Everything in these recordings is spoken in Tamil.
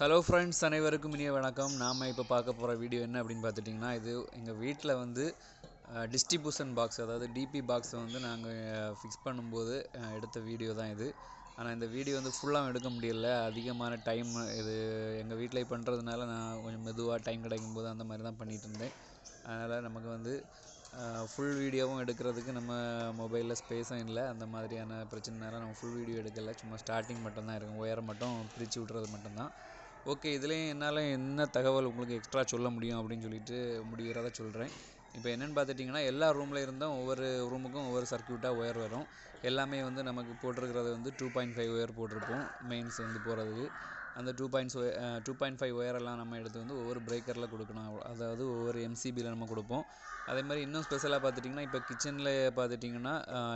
ஹலோ ஃப்ரெண்ட்ஸ் அனைவருக்கும் இனிய வணக்கம். நாம் இப்போ பார்க்க போகிற வீடியோ என்ன அப்படின்னு பார்த்துட்டிங்கன்னா இது எங்கள் வீட்டில் வந்து டிஸ்ட்ரிபியூஷன் பாக்ஸ் அதாவது டிபி பாக்ஸை வந்து நாங்கள் ஃபிக்ஸ் பண்ணும்போது எடுத்த வீடியோ தான் இது. ஆனால் இந்த வீடியோ வந்து ஃபுல்லாக எடுக்க முடியல. அதிகமான டைம் இது எங்கள் வீட்டில் பண்ணுறதுனால நான் கொஞ்சம் மெதுவாக டைம் கிடைக்கும் போது அந்த மாதிரி தான் பண்ணிகிட்டு இருந்தேன். அதனால் நமக்கு வந்து ஃபுல் வீடியோவும் எடுக்கிறதுக்கு நம்ம மொபைலில் ஸ்பேஸும் இல்லை. அந்த மாதிரியான பிரச்சனைனால நம்ம ஃபுல் வீடியோ எடுக்கலை. சும்மா ஸ்டார்டிங் மட்டும் தான் இருக்கும். ஒயரை மட்டும் பிரித்து விட்றது மட்டும்தான். ஓகே இதுலேயும் என்னால் என்ன தகவல் உங்களுக்கு எக்ஸ்ட்ரா சொல்ல முடியும் அப்படின்னு சொல்லிட்டு முடிகிறத சொல்கிறேன் இப்போ என்னென்னு பார்த்துட்டிங்கன்னா எல்லா ரூமில் இருந்தும் ஒவ்வொரு ரூமுக்கும் ஒவ்வொரு சர்க்யூட்டாக ஒயர் வரும். எல்லாமே வந்து நமக்கு போட்டிருக்கிறது வந்து டூ பாயிண்ட் ஃபைவ் ஒயர் போட்டிருப்போம் மெயின்ஸ் வந்து போகிறதுக்கு அந்த two points two point five ஒயரெல்லாம் நம்ம எடுத்து வந்து ஒவ்வொரு பிரேக்கரில் கொடுக்கணும். அதாவது ஒவ்வொரு எம்சிபியில் நம்ம கொடுப்போம். அதே மாதிரி இன்னும் ஸ்பெஷலாக பார்த்துட்டிங்கன்னா இப்போ கிச்சனில் பார்த்துட்டிங்கன்னா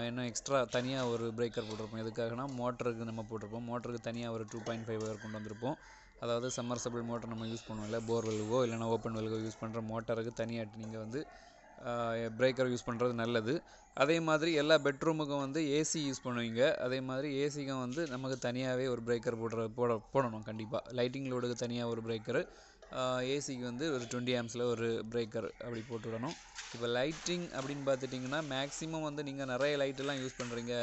இன்னும் எக்ஸ்ட்ரா தனியாக ஒரு பிரேக்கர் போட்டிருப்போம். எதுக்காகனா மோட்டருக்கு நம்ம போட்டிருப்போம். மோட்டருக்கு தனியாக ஒரு டூ பாயிண்ட் ஃபைவ் ஒயர் கொண்டு வந்திருப்போம். அதாவது சம்மர்சபிள் மோட்டர் நம்ம யூஸ் பண்ணுவோம்ல போர்வெல்கோ இல்லைனா ஓப்பன் வெல்கோ யூஸ் பண்ணுற மோட்டருக்கு தனியாக நீங்கள் வந்து பிரேக்கர் யூஸ் பண்ணுறது நல்லது. அதே மாதிரி எல்லா பெட்ரூமுக்கும் வந்து ஏசி யூஸ் பண்ணுவீங்க. அதே மாதிரி ஏசிக்கும் வந்து நமக்கு தனியாகவே ஒரு பிரேக்கர் போடுற போட போடணும் கண்டிப்பாக லைட்டிங் லோடுக்கு தனியாக ஒரு பிரேக்கரு ஏசிக்கு வந்து ஒரு டுவெண்ட்டி ஆம்ஸில் ஒரு பிரேக்கர் அப்படி போட்டு விடணும் இப்போ லைட்டிங் அப்படின்னு பார்த்துட்டிங்கன்னா மேக்ஸிமம் வந்து நீங்கள் நிறைய லைட்டெல்லாம் யூஸ் பண்ணுறீங்க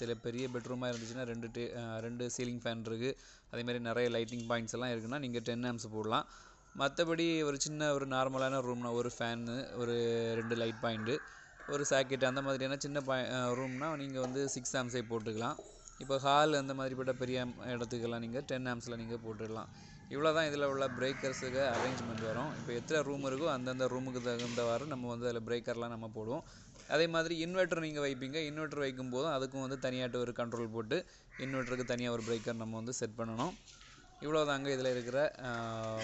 சில பெரிய பெட்ரூமாக இருந்துச்சுன்னா ரெண்டு டே ரெண்டு சீலிங் ஃபேன் இருக்குது அதே மாதிரி நிறைய லைட்டிங் பாயிண்ட்ஸ் எல்லாம் இருக்குன்னா நீங்கள் டென் ஆம்ஸ் போடலாம். மற்றபடி ஒரு சின்ன ஒரு நார்மலான ரூம்னா ஒரு ஃபேனு ஒரு ரெண்டு லைட் பாயிண்ட்டு ஒரு சாக்கெட் அந்த மாதிரியான சின்ன பாய் ரூம்னால் நீங்கள் வந்து சிக்ஸ் ஆம்ஸே போட்டுக்கலாம். இப்போ ஹால் அந்த மாதிரிப்பட்ட பெரிய இடத்துக்கெல்லாம் நீங்கள் டென் ஆம்ஸில் நீங்கள் போட்டுடலாம். இவ்வளோ தான் இதில் உள்ள பிரேக்கர்ஸுக்கு அரேஞ்ச்மெண்ட் வரும். இப்போ எத்தனை ரூம் இருக்கோ அந்தந்த ரூமுக்கு தகுந்தவாறு நம்ம வந்து அதில் பிரேக்கர்லாம் நம்ம போடுவோம். அதே மாதிரி இன்வெர்ட்டர் நீங்கள் வைப்பீங்க. இன்வெர்ட்டர் வைக்கும் போதும் அதுக்கும் வந்து தனியாட்டு ஒரு கண்ட்ரோல் போட்டு இன்வெர்ட்டருக்கு தனியாக ஒரு பிரேக்கர் நம்ம வந்து செட் பண்ணணும். இவ்வளோ தாங்க இதில் இருக்கிற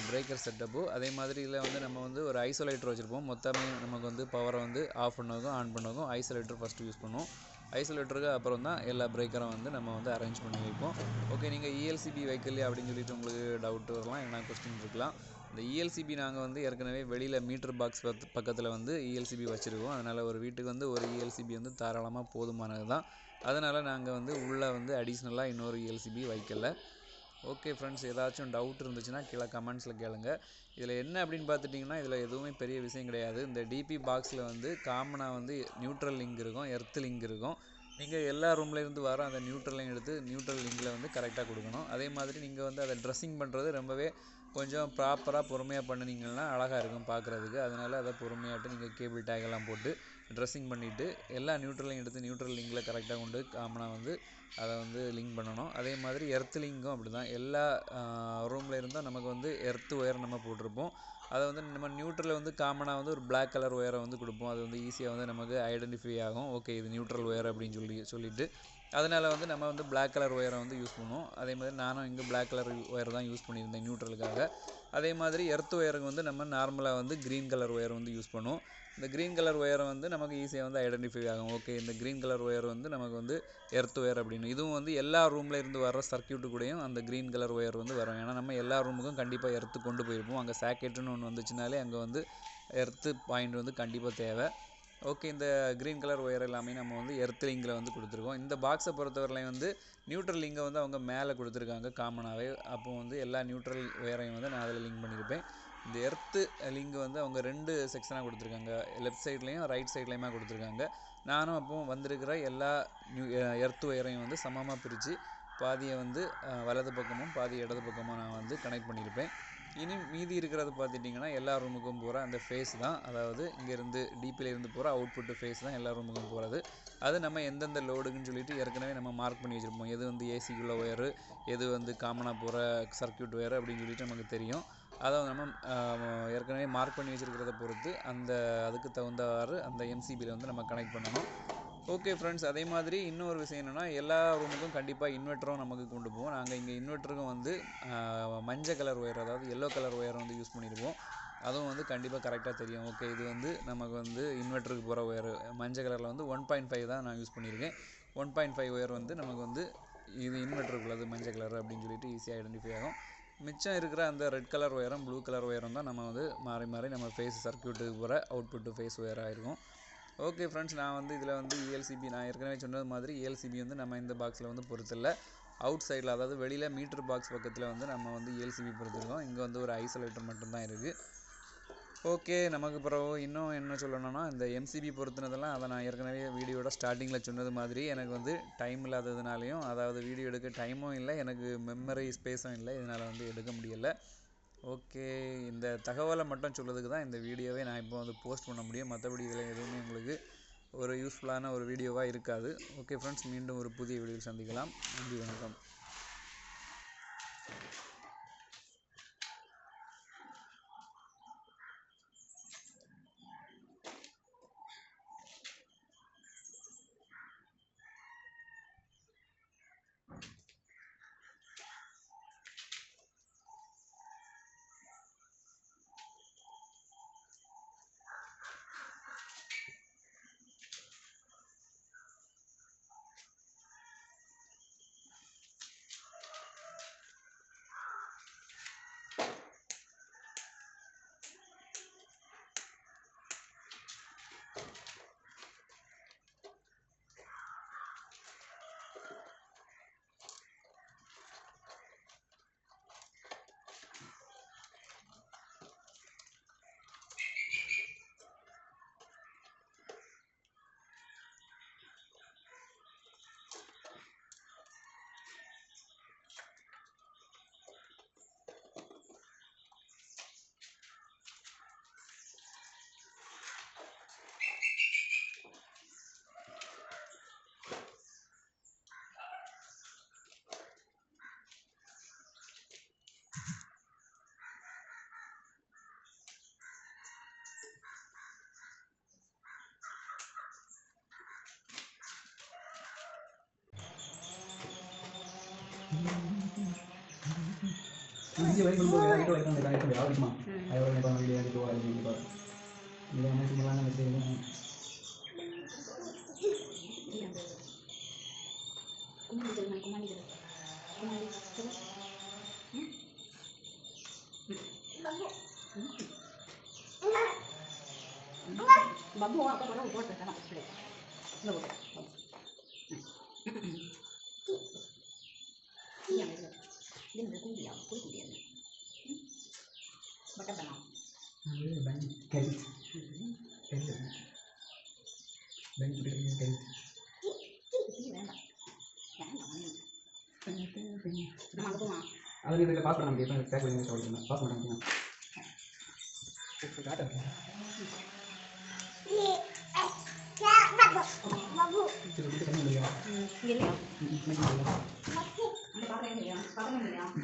பிரேக்கர் செட்டப்பு அதே மாதிரி இதில் வந்து நம்ம வந்து ஒரு ஐசோலேட்டர் வச்சுருப்போம். மொத்தமே நமக்கு வந்து பவரை வந்து ஆஃப் பண்ணதுக்கும் ஆன் பண்ணதுக்கும் ஐசோலேட்டர் ஃபஸ்ட்டு யூஸ் பண்ணுவோம். ஐசோலேட்டருக்கு அப்புறம் தான் எல்லா பிரேக்கரும் வந்து நம்ம வந்து அரேஞ்ச் பண்ணி வைப்போம். ஓகே நீங்கள் இஎல்சிபி வைக்கலையா அப்படின்னு சொல்லிட்டு உங்களுக்கு டவுட் வரலாம் என்ன கொஸ்டின் இருக்கலாம். இந்த இஎல்சிபி நாங்கள் வந்து ஏற்கனவே வெளியில் மீட்டர் பாக்ஸ் பக்கத்தில் வந்து இஎல்சிபி வச்சுருக்கோம். அதனால் ஒரு வீட்டுக்கு வந்து ஒரு இஎல்சிபி வந்து தாராளமாக போதுமானது தான் அதனால் நாங்கள் வந்து உள்ளே வந்து அடிஷ்னலாக இன்னொரு இஎல்சிபி வைக்கலை. ஓகே ஃப்ரெண்ட்ஸ் ஏதாச்சும் டவுட் இருந்துச்சுன்னா கீழே கமெண்ட்ஸில் கேளுங்க. இதில் என்ன அப்படின்னு பார்த்துட்டிங்கன்னா இதில் எதுவுமே பெரிய விஷயம் கிடையாது. இந்த டிபி பாக்ஸில் வந்து காமனாக வந்து நியூட்ரல் லிங்க் இருக்கும் எர்த் லிங்க் இருக்கும். நீங்கள் எல்லா ரூம்லேருந்து வர அந்த நியூட்ரலையும் எடுத்து நியூட்ரல் லிங்கில் வந்து கரெக்டாக கொடுக்கணும். அதே மாதிரி நீங்கள் வந்து அதை ட்ரெஸ்ஸிங் பண்ணுறது ரொம்பவே கொஞ்சம் ப்ராப்பராக பொறுமையாக பண்ணினீங்கன்னா அழகாக இருக்கும் பார்க்குறதுக்கு. அதனால் அதை பொறுமையாட்டு நீங்கள் கேபிள் டேக் எல்லாம் போட்டு ட்ரெஸ்ஸிங் பண்ணிவிட்டு எல்லா நியூட்ரலையும் எடுத்து நியூட்ரல் லிங்கில் கரெக்டாக கொண்டு காமனாக வந்து அதை வந்து லிங்க் பண்ணணும். அதே மாதிரி எர்த் லிங்கும் அப்படி தான் எல்லா ரூமில் இருந்தால் நமக்கு வந்து எர்த் ஒயர் நம்ம போட்டிருப்போம். அதை வந்து நம்ம நியூட்ரலில் வந்து காமனாக வந்து ஒரு பிளாக் கலர் ஒயரை வந்து கொடுப்போம். அது வந்து ஈஸியாக வந்து நமக்கு ஐடென்டிஃபை ஆகும். ஓகே இது நியூட்ரல் ஒயர் அப்படின்னு சொல்லி சொல்லிட்டு. அதனால் வந்து நம்ம வந்து பிளாக் கலர் ஒயரை வந்து யூஸ் பண்ணுவோம். அதே மாதிரி நானும் இங்கே பிளாக் கலர் ஒயர் தான் யூஸ் பண்ணியிருந்தேன் நியூட்ரலுக்காக அதே மாதிரி எர்த் ஒயருக்கு வந்து நம்ம நார்மலாக வந்து க்ரீன் கலர் ஒயர் வந்து யூஸ் பண்ணுவோம். இந்த க்ரீன் கலர் ஒயரை வந்து நமக்கு ஈஸியாக வந்து ஐடென்டிஃபை ஆகும். ஓகே இந்த க்ரீன் கலர் ஒயர் வந்து நமக்கு வந்து எர்த் ஒயர் அப்படின்னு. இதுவும் வந்து எல்லா ரூமில் இருந்து வர சர்க்யூட்டு கூடயும் அந்த க்ரீன் கலர் ஒயர் வந்து வரும். ஏன்னா நம்ம எல்லா ரூமுக்கும் கண்டிப்பாக எர்த்து கொண்டு போயிருப்போம். அங்கே சாக்கெட்டுன்னு ஒன்று வந்துச்சுனாலே அங்கே வந்து எர்த்து பாயிண்ட் வந்து கண்டிப்பாக தேவை. ஓகே இந்த க்ரீன் கலர் ஒயர் எல்லாமே நம்ம வந்து எர்த் லிங்கில் வந்து கொடுத்துருக்கோம். இந்த பாக்ஸை பொறுத்தவரையிலையும் வந்து நியூட்ரல் லிங்கை வந்து அவங்க மேலே கொடுத்துருக்காங்க காமனாகவே அப்போ வந்து எல்லா நியூட்ரல் ஒயரையும் வந்து நான் அதில் லிங்க் பண்ணியிருப்பேன். இந்த எர்த்து லிங்க் வந்து அவங்க ரெண்டு செக்ஷனாக கொடுத்துருக்காங்க. லெஃப்ட் சைட்லேயும் ரைட் சைட்லேயுமே கொடுத்துருக்காங்க. நானும் அப்போ வந்திருக்கிற எல்லா நியூ எர்த் ஒயரையும் வந்து சமமாக பிரித்து பாதியை வந்து வலது பக்கமும் பாதி இடது பக்கமும் நான் வந்து கனெக்ட் பண்ணியிருப்பேன். இனி மீதி இருக்கிறது பார்த்துட்டிங்கன்னா எல்லா ரூமுக்கும் போகிற அந்த ஃபேஸ் தான். அதாவது இங்கேருந்து டிபிலேருந்து போகிற அவுட்புட்டு ஃபேஸ் தான் எல்லா ரூமுக்கும் போகிறது அது நம்ம எந்தெந்த லோடுக்குன்னு சொல்லிட்டு ஏற்கனவே நம்ம மார்க் பண்ணி வச்சுருப்போம். எது வந்து ஏசிக்குள்ள ஒயரு எது வந்து காமனாக போகிற சர்க்கியூட் ஒயர் அப்படின்னு சொல்லிட்டு நமக்கு தெரியும். அதை நம்ம ஏற்கனவே மார்க் பண்ணி வச்சுருக்கிறத பொறுத்து அந்த அதுக்கு தகுந்தவாறு அந்த எம்சிபியில் வந்து நம்ம கனெக்ட் பண்ணணும். ஓகே ஃப்ரெண்ட்ஸ் அதே மாதிரி இன்னொரு விஷயம் என்னென்னா எல்லா ரூமுக்கும் கண்டிப்பாக இன்வெர்ட்டரும் நமக்கு கொண்டு போவோம். நாங்கள் இங்கே இன்வெர்ட்டருக்கும் வந்து மஞ்சள் கலர் ஒயர் அதாவது எல்லோ கலர் ஒயர் வந்து யூஸ் பண்ணியிருப்போம் அதுவும் வந்து கண்டிப்பாக கரெக்டாக தெரியும். ஓகே இது வந்து நமக்கு வந்து இன்வெர்ட்டருக்கு போகிற ஒயர் மஞ்சள் கலரில் வந்து ஒன் பாயிண்ட் ஃபைவ் தான் நான் யூஸ் பண்ணியிருக்கேன். ஒன் பாயிண்ட் ஃபைவ் ஒயர் வந்து நமக்கு வந்து இது இன்வெர்ட்டருக்குள்ளது மஞ்சள் கலர் அப்படின்னு சொல்லிட்டு ஈஸியாக ஐடென்டிஃபை ஆகும். மிச்சம் இருக்கிற அந்த ரெட் கலர் ஒயரும் ப்ளூ கலர் ஒயரும் தான் நம்ம வந்து மாறி மாறி நம்ம ஃபேஸ் சர்க்கியூட்டுக்கு போகிற அவுட்புட்டு ஃபேஸ் ஒயராக இருக்கும். ஓகே ஃப்ரெண்ட்ஸ் நான் வந்து இதில் வந்து இஎல்சிபி நான் ஏற்கனவே சொன்னது மாதிரி இஎல்சிபி வந்து நம்ம இந்த பாக்ஸில் வந்து பொறுத்தில்ல. அவுட் சைடில் அதாவது வெளியில் மீட்டர் பாக்ஸ் பக்கத்தில் வந்து நம்ம வந்து இஎல்சிபி பொறுத்திருக்கோம். இங்கே வந்து ஒரு ஐசோலேட்டர் மட்டும்தான் இருக்குது ஓகே நமக்கு பிறகு இன்னும் என்ன சொல்லணும்னா இந்த எம்சிபி பொறுத்துனதெல்லாம் அதை நான் ஏற்கனவே வீடியோட ஸ்டார்டிங்கில் சொன்னது மாதிரி எனக்கு வந்து டைம் இல்லாததுனாலையும் அதாவது வீடியோ எடுக்க டைமும் இல்லை எனக்கு மெமரி ஸ்பேஸும் இல்லை இதனால் வந்து எடுக்க முடியலை. ஓகே இந்த தகவலை மட்டும் சொல்லதுக்கு தான் இந்த வீடியோவே நான் இப்போ வந்து போஸ்ட் பண்ண முடியும். மற்றபடி இதில் எதுவுமே உங்களுக்கு ஒரு யூஸ்ஃபுல்லான ஒரு வீடியோவாக இருக்காது. ஓகே ஃப்ரெண்ட்ஸ் மீண்டும் ஒரு புதிய வீடியோவில் சந்திக்கலாம். நன்றி வணக்கம். வீடியோ வரைக்கும் கொண்டு போய் வீடியோ வரைக்கும் அந்த கனெக்ட் யாருக்குமா அதோட இப்போ வீடியோ எடுத்து போகாது கண்டிப்பாக இல்லை என்ன சிம்பிளான message Babu apa orang buat sama sekali. Lo buat. Dia dia. Benar. banyak banyak mah. அது நீ இதில் பாஸ் பண்ண முடியும் சொல்லிருந்தேன் பாஸ் பண்ண முடியும் காட்ட 发到那里啊。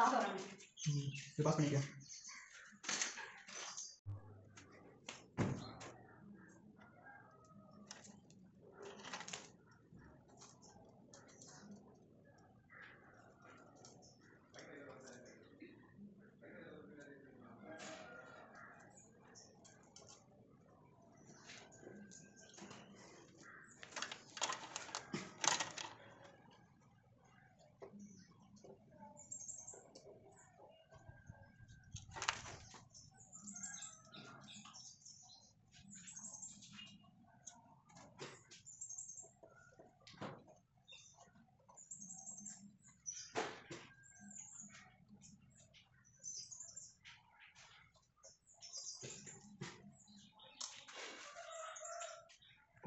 嗯，就把手一边。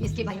Es que vaya